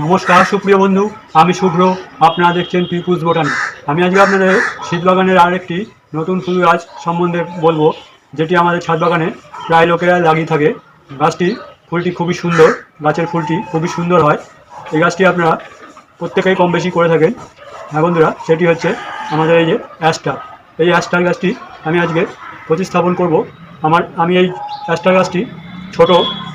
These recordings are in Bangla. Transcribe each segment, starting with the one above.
নমস্কার, সুপ্রিয় বন্ধু, আমি শুভ্র, আপনারা দেখছেন পিপুস বোটানি। আমি আজকে আপনাদের শীত বাগানের আরেকটি নতুন ফুল গাছ সম্বন্ধে বলব, যেটি আমাদের ছাদ বাগানে প্রায় লোকেরা লাগিয়ে থাকে। গাছটি, ফুলটি খুবই সুন্দর, গাছের ফুলটি খুবই সুন্দর হয়। এই গাছটি আপনারা প্রত্যেকেই কম বেশি করে থাকেন। হ্যাঁ বন্ধুরা, সেটি হচ্ছে আমাদের এই যে অ্যাস্টার এই অ্যাস্টার গাছটি আমি আজকে প্রতিস্থাপন করব। আমার, আমি এই অ্যাস্টার গাছটি ছোট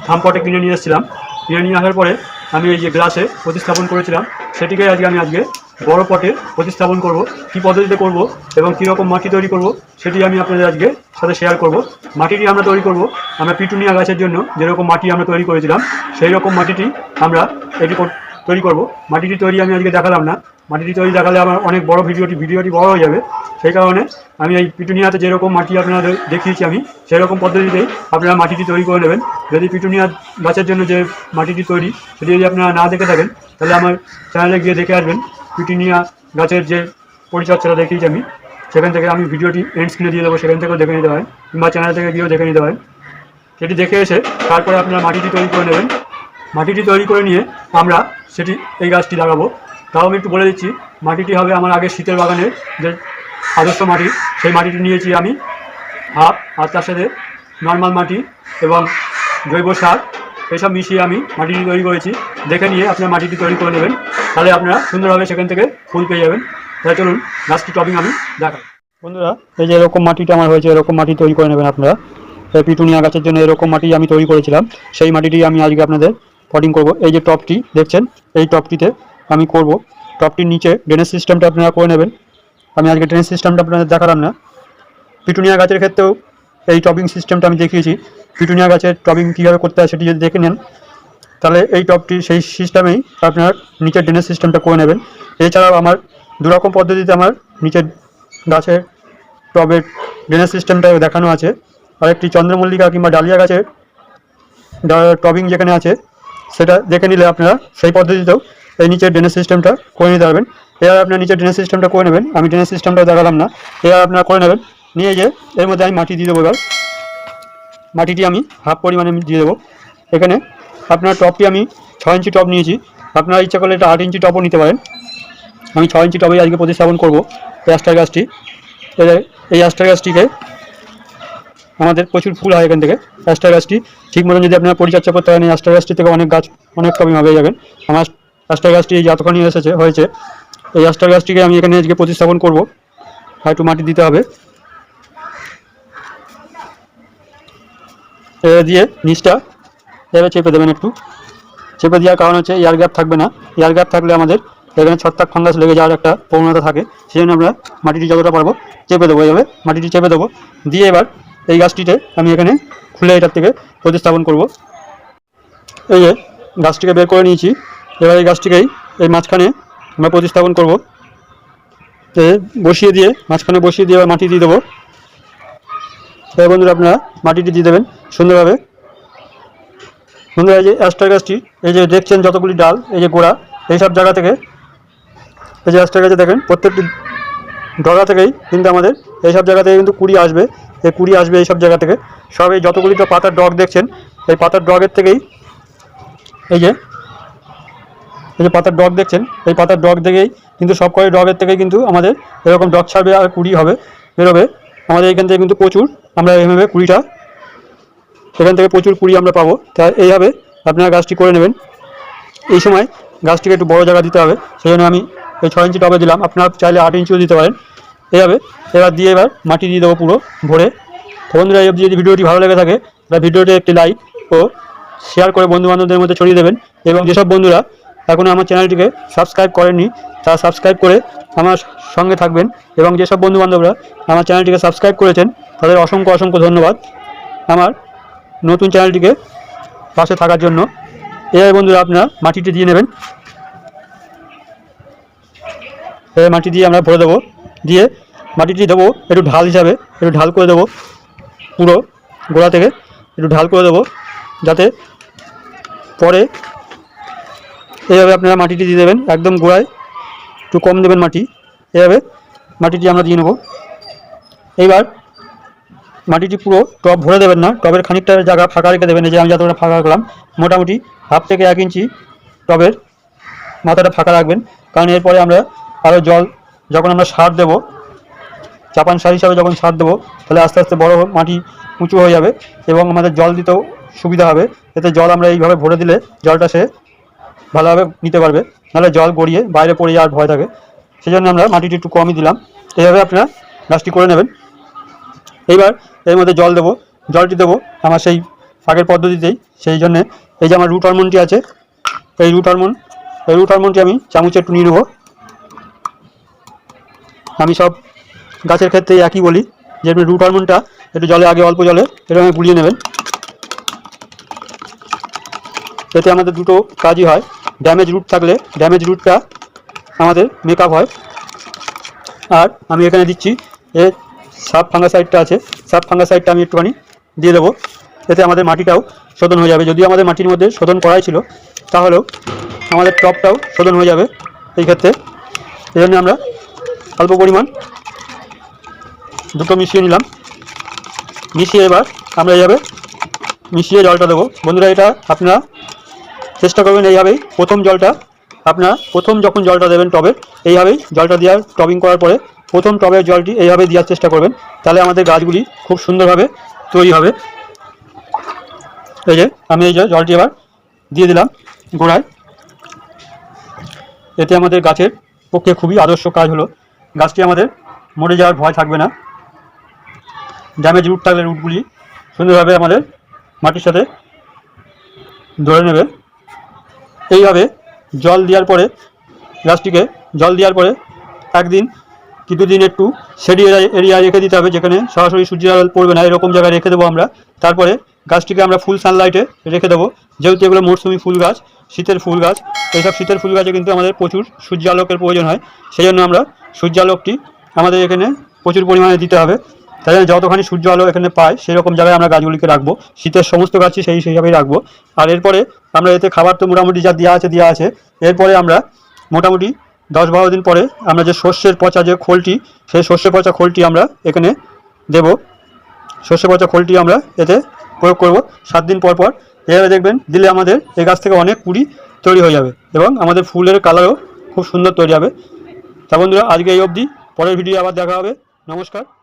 থামপটে কিনে নিয়ে এসেছিলাম। কিনে নিয়ে আসার পরে আমি এই যে গ্লাসে প্রতিস্থাপন করেছিলাম সেটিকে আজকে আমি আজকে বড় পটে প্রতিস্থাপন করব। কি পদ্ধতিতে করব এবং কীরকম মাটি তৈরি করব, সেটি আমি আপনাদের আজকে সাথে শেয়ার করব। মাটিটি আমরা তৈরি করব, আমরা পিটুনিয়া গাছের জন্য যেরকম মাটি আমরা তৈরি করেছিলাম, সেই রকম মাটিটি আমরা এটি তৈরি করব। মাটিটি তৈরি আমি আজকে দেখালাম না। মাটিটি তৈরি দেখালে আমার অনেক বড় ভিডিওটি ভিডিওটি বড় হয়ে যাবে। সেই কারণে আমি এই পিটুনিয়াতে যেরকম মাটি আপনাদের দেখিয়েছি আমি, সেরকম পদ্ধতিতেই আপনারা মাটিটি তৈরি করে নেবেন। যদি পিটুনিয়া গাছের জন্য যে মাটিটি তৈরি, সেটি যদি আপনারা না দেখে থাকেন, তাহলে আমার চ্যানেলে গিয়ে দেখে আসবেন। পিটুনিয়া গাছের যে পরিচর্যাটা দেখিয়েছি আমি, সেখান থেকে আমি ভিডিওটি এন্ড স্ক্রিনে দিয়ে দেবো, সেখান থেকেও দেখে নিতে পারেন, কিংবা চ্যানেল থেকে গিয়েও দেখে নিতে পারেন। সেটি দেখে এসে তারপরে আপনারা মাটিটি তৈরি করে নেবেন। মাটিটি তৈরি করে নিয়ে আমরা সেটি এই গাছটি লাগাবো। তাও আমি একটু বলে দিচ্ছি, মাটিটি হবে আমার আগে শীতের বাগানের যে আদর্শ মাটি, সেই মাটিটি নিয়েছি আমি। হাফ আর তার সাথে নর্মাল মাটি এবং জৈব সার, এসব মিশিয়ে আমি মাটিটি তৈরি করেছি। দেখে নিয়ে আপনারা মাটিটি তৈরি করে নেবেন, তাহলে আপনারা সুন্দরভাবে সেখান থেকে ফুল পেয়ে যাবেন। তাই চলুন গাছটি টপিং আমি দেখাই। বন্ধুরা, এই যে এরকম মাটিটা আমার হয়েছে, এরকম মাটি তৈরি করে নেবেন আপনারা। এই পিটুনিয়া গাছের জন্য এরকম মাটি আমি তৈরি করেছিলাম। সেই মাটিটি আমি আজকে আপনাদের পটিং করব। এই যে টপটি, দেখছেন? এই টপটিতে আমি করব। টপটির নিচে ড্রেনেজ সিস্টেমটা আপনারা করে নেবেন। আমি আজকে ড্রেনেজ সিস্টেমটা আপনাদের দেখালাম না। পিটুনিয়া গাছের ক্ষেত্রেও এই টপিং সিস্টেমটা আমি দেখিয়েছি। পিটুনিয়া গাছের টপিং কীভাবে করতে হয় সেটি যদি দেখে নেন, তাহলে এই টপটি সেই সিস্টেমেই আপনার নিচের ড্রেনেজ সিস্টেমটা করে নেবেন। এছাড়াও আমার দুরকম পদ্ধতিতে আমার নিচের গাছের টবের ড্রেনেজ সিস্টেমটা দেখানো আছে। আর একটি চন্দ্রমল্লিকা কিংবা ডালিয়া গাছের টবিং যেখানে আছে, সেটা দেখে নিলে আপনারা সেই পদ্ধতিতেও এই নিচের ড্রেনেজ সিস্টেমটা করে নিতে পারবেন। এবার আপনার নিচের ড্রেনেজ সিস্টেমটা করে নেবেন। আমি ড্রেনেজ সিস্টেমটা দেখালাম না। এবার আপনারা করে নেবেন। নিয়ে যে এর মধ্যে আমি মাটি দিয়ে দেবো এবার। মাটিটি আমি হাফ পরিমাণে দিয়ে দেবো। এখানে আপনার টপটি আমি ছ ইঞ্চি টপ নিয়েছি। আপনারা ইচ্ছা করলে এটা আট ইঞ্চি টপও নিতে পারেন। আমি ছ ইঞ্চি টপে আজকে প্রতিস্থাপন করব এই অ্যাস্টার গাছটি। এই অ্যাস্টার গাছটিকে আমাদের প্রচুর ফুল হয় এখান থেকে। অ্যাস্টার গাছটি ঠিক মতন যদি আপনারা পরিচর্যা করতে পারেন, এই অ্যাস্টার গাছটি থেকে অনেক গাছ অনেক কমই হবে যাবেন। আমার অ্যাস্টার গাছটি যতখানি এসেছে, হয়েছে, এই অ্যাস্টার গাছটিকে আমি এখানে আজকে প্রতিস্থাপন করব। একটু মাটি দিতে হবে। এবার দিয়ে নিচটা এভাবে চেপে দেবেন একটু। চেপে দেওয়ার কারণ হচ্ছে এয়ার গ্যাপ থাকবে না। এয়ার গ্যাপ থাকলে আমাদের এখানে ছত্রাক ফাঙ্গাস লেগে যাওয়ার একটা প্রবণতা থাকে। সেই জন্য আমরা মাটিটি যতটা পারব চেপে দেবো এভাবে। মাটিটি চেপে দেবো। দিয়ে এবার এই গাছটিতে আমি এখানে খুলে এটার থেকে প্রতিস্থাপন করব। এই যে গাছটিকে বের করে নিয়েছি। এবার এই গাছটিকেই এই মাঝখানে আমরা প্রতিস্থাপন করব। বসিয়ে দিয়ে, মাঝখানে বসিয়ে দিয়ে মাটি দিয়ে দেবো। এবার বন্ধুরা আপনারা মাটিটি দিয়ে দেবেন সুন্দরভাবে। বন্ধুরা এই যে অ্যাস্টার গাছটি, এই যে দেখছেন যতগুলি ডাল, এই যে গোড়া, এই সব জায়গা থেকে, এই যে অ্যাস্টার গাছে দেখেন প্রত্যেকটি ডগা থেকেই কিন্তু আমাদের এই সব জায়গা থেকে কিন্তু কুড়ি আসবে। এই কুড়ি আসবে এই সব জায়গা থেকে। সব এই যতগুলি তো পাতার ডগ দেখছেন, এই পাতার ডগের থেকেই এই যে এই যে পাতার ডগ দেখছেন, এই পাতার ডগ থেকেই কিন্তু সব কয় ডগের থেকেই কিন্তু আমাদের এরকম ডগ ছাড়বে আর কুড়ি হবে, বেরোবে। আমাদের এখান থেকে কিন্তু প্রচুর আমরা এইভাবে কুড়িটা, এখান থেকে প্রচুর কুড়ি আমরা পাবো। তা এইভাবে আপনারা গাছটি করে নেবেন। এই সময় গাছটিকে একটু বড় জায়গা দিতে হবে সেই জন্য আমি এই ছয় ইঞ্চি টবে দিলাম। আপনারা চাইলে আট ইঞ্চিও দিতে পারেন। এইভাবে, এবার দিয়ে এবার মাটি দিয়ে দেবো পুরো ভরে। তো বন্ধুরা, এই অবধি যদি ভিডিওটি ভালো লেগে থাকে, তাহলে ভিডিওটি একটি লাইক ও শেয়ার করে বন্ধু বান্ধবদের মধ্যে ছড়িয়ে দেবেন। এবং যেসব বন্ধুরা এখনও আমার চ্যানেলটিকে সাবস্ক্রাইব করেননি তারা সাবস্ক্রাইব করে আমার সঙ্গে থাকবেন এবং যেসব বন্ধু বান্ধবরা আমার চ্যানেলটিকে সাবস্ক্রাইব করেছেন, তাদের অসংখ্য অসংখ্য ধন্যবাদ আমার নতুন চ্যানেলটিকে পাশে থাকার জন্য। এভাবে বন্ধুরা, আপনারা মাটিটি দিয়ে নেবেন। এভাবে মাটি দিয়ে আমরা ভরে দেবো, দিয়ে মাটিটি দেবো একটু ঢাল হিসাবে, একটু ঢাল করে দেবো পুরো গোড়া থেকে, একটু ঢাল করে দেবো, যাতে পরে এইভাবে আপনারা মাটিটি দিয়ে দেবেন, একদম গোড়ায়, একটু কম দেবেন মাটি এভাবে মাটিটি আমরা দিয়ে নেব। এইবার মাটিটি পুরো টব ভরে দেবেন না টবের খানিকটা জায়গা ফাঁকা রেখে দেবেন, এই যে আমি যতটা ফাঁকা রাখলাম, মোটামুটি হাফ থেকে এক ইঞ্চি টবের মাথাটা ফাঁকা রাখবেন, কারণ এরপরে আমরা আরও জল যখন আমরা সার দেবো, চাপান সার হিসাবে যখন সার দেবো, তাহলে আস্তে আস্তে বড় মাটি উঁচু হয়ে যাবে এবং আমাদের জল দিতেও সুবিধা হবে। এতে জল আমরা এইভাবে ভরে দিলে জলটা সে ভালোভাবে নিতে পারবে। নাহলে জল গড়িয়ে বাইরে পড়ে যাওয়ার ভয় থাকে। সেই জন্য আমরা মাটিটি একটু কমই দিলাম। এইভাবে আপনারা গাছটি করে নেবেন। এইবার এর মধ্যে জল দেবো। জলটি দেবো আমার সেই ফাঁকের পদ্ধতিতেই। সেই জন্যে এই যে আমার রুট হরমোনটি আছে, এই রুট হরমোন, এই রুট হরমোনটি আমি চামচে একটু নিয়ে নেব। আমি সব গাছের ক্ষেত্রে একই বলি, যে আপনি রুট হরমোনটা একটু জলে, আগে অল্প জলে, এরকম গুলিয়ে নেবেন। এতে আমাদের দুটো কাজই হয়। ড্যামেজ রুট থাকলে ড্যামেজ রুটটা আমাদের মেকআপ হয়। আর আমি এখানে দিচ্ছি এ সাব ফাঙ্গাসাইডটা আছে। সাব ফাঙ্গাসাইডটা আমি একটুখানি দিয়ে দেবো। এতে আমাদের মাটিটাও শোধন হয়ে যাবে। যদিও আমাদের মাটির মধ্যে শোধন করাই ছিল, তাহলেও আমাদের টপটাও শোধন হয়ে যাবে এই ক্ষেত্রে। এই জন্য আমরা অল্প পরিমাণ দুটো মিশিয়ে নিলাম। মিশিয়ে এবার আমরা এইভাবে মিশিয়ে জলটা দেবো। বন্ধুরা, এটা আপনারা চেষ্টা করবেন এইভাবেই প্রথম জলটা আপনারা প্রথম যখন জলটা দেবেন টবে, এইভাবেই জলটা দেওয়ার, টবিং করার পরে প্রথম টবের জলটি এইভাবে দেওয়ার চেষ্টা করবেন। তাহলে আমাদের গাছগুলি খুব সুন্দরভাবে তৈরি হবে। এই যে আমি এই জলটি এবার দিয়ে দিলাম গোড়ায়। এতে আমাদের গাছের পক্ষে খুবই আদর্শ কাজ হলো। গাছটি আমাদের মরে যাওয়ার ভয় থাকবে না। ড্যামেজ রুট থাকলে রুটগুলি সুন্দরভাবে আমাদের মাটির সাথে ধরে নেবে। এইভাবে জল দেওয়ার পরে, গাছটিকে জল দেওয়ার পরে একদিন, কিছুদিন একটু শেডি এরিয়া রেখে দিতে হবে যেখানে সরাসরি সূর্যের আলো পড়বে না, এরকম জায়গায় রেখে দেবো আমরা। তারপরে গাছটিকে আমরা ফুল সানলাইটে রেখে দেবো। যেহেতু এগুলো মৌসুমি ফুল গাছ, শীতের ফুল গাছ, এইসব শীতের ফুল গাছে কিন্তু আমাদের প্রচুর সূর্যালোকের প্রয়োজন হয়। সেই জন্য আমরা সূর্যালোকটি আমাদের এখানে প্রচুর পরিমাণে দিতে হবে। তাই যতখানি সূর্য আলো এখানে পাই সেরকম জায়গায় আমরা গাছগুলিকে রাখব। শীতের সমস্ত গাছই সেই হিসাবেই রাখব। আর এরপরে আমরা এতে খাবার তো মোটামুটি যা দেওয়া আছে দেওয়া আছে। এরপরে আমরা মোটামুটি দশ বারো দিন পরে আমরা যে শস্যের পচা যে খোলটি, সেই শস্য পচা খোলটি আমরা এখানে দেব। শস্য পচা খোলটি আমরা এতে প্রয়োগ করব। সাত দিন পর পর এভাবে দেখবেন দিলে আমাদের এই গাছ থেকে অনেক কুড়ি তৈরি হয়ে যাবে এবং আমাদের ফুলের কালারও খুব সুন্দর তৈরি হবে। তা বন্ধুরা, আজকে এই অবধি। পরের ভিডিও আবার দেখা হবে। নমস্কার।